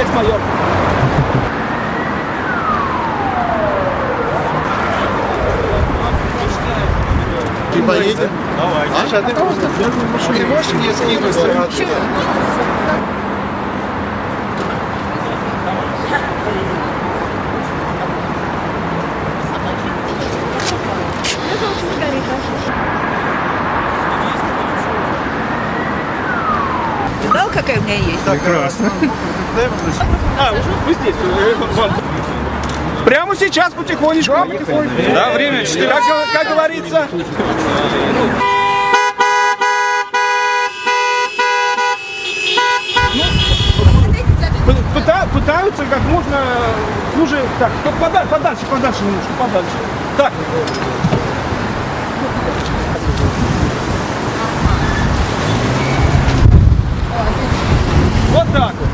экс-майор. И поедем. Давай. Аша, а ты Ты можешь мне скинуть? Какая у меня есть? Прекрасно. А, вы здесь. э. Прямо сейчас потихонечку. Да, время 4. Как, как говорится. Пыта- пытаются как можно хуже. Так, подальше, подальше, подальше немножко, подальше. Так. Вот так вот.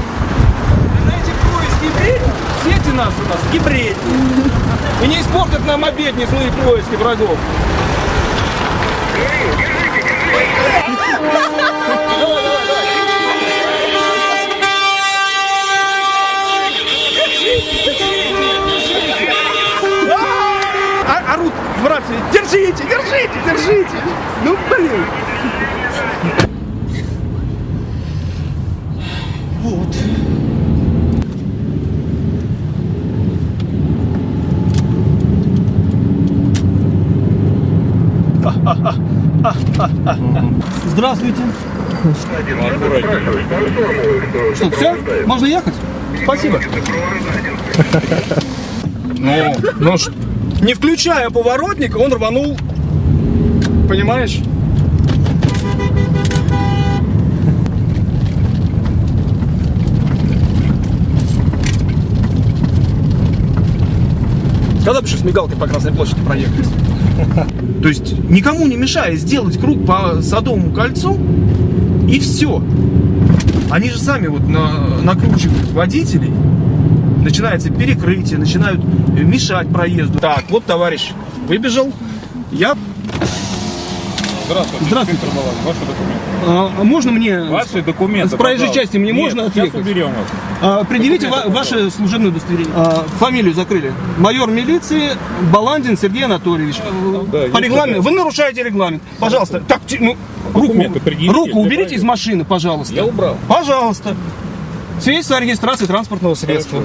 Знаете, поиски бредни, все эти гибридни. И не испортят нам обед не злые поиски врагов. Давай. А- Орут в рации. Держите, держите, держите. Ну, блин. Здравствуйте. Что, все? Можно ехать? Спасибо. Ну, ну не включая поворотник, он рванул. Понимаешь? Когда бы еще с мигалкой по Красной площади проехать? То есть никому не мешая сделать круг по Садовому кольцу и все. Они же сами вот на- накручивают водителей. Начинается перекрытие, начинают мешать проезду. Так, вот товарищ выбежал. Я... Здравствуйте. Здравствуйте. Виктор Балан, Ваши документы. А, можно мне... Ваши документы. С проезжей пожалуйста. части мне Нет, можно Сейчас отъехать? уберем вас. А, предъявите ва- ваше служебное удостоверение. А, фамилию закрыли. Майор милиции Баландин Сергей Анатольевич. Да, По регламенту. Вы нарушаете регламент. Пожалуйста. Так, ну, руку, предъявите руку уберите из проверки. машины, пожалуйста. Я убрал. Пожалуйста. Свидетельство о регистрации транспортного средства.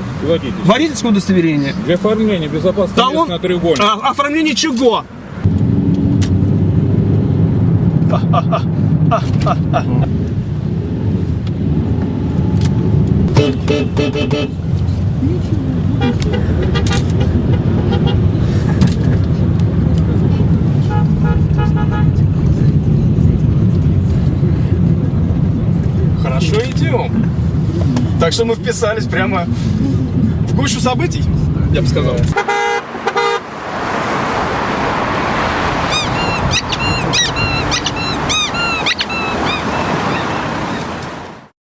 Водительское удостоверение. Для оформления безопасности Талон. на треугольник. А, оформление чего? Хорошо идем. Так что мы вписались прямо в гущу событий, я бы сказал.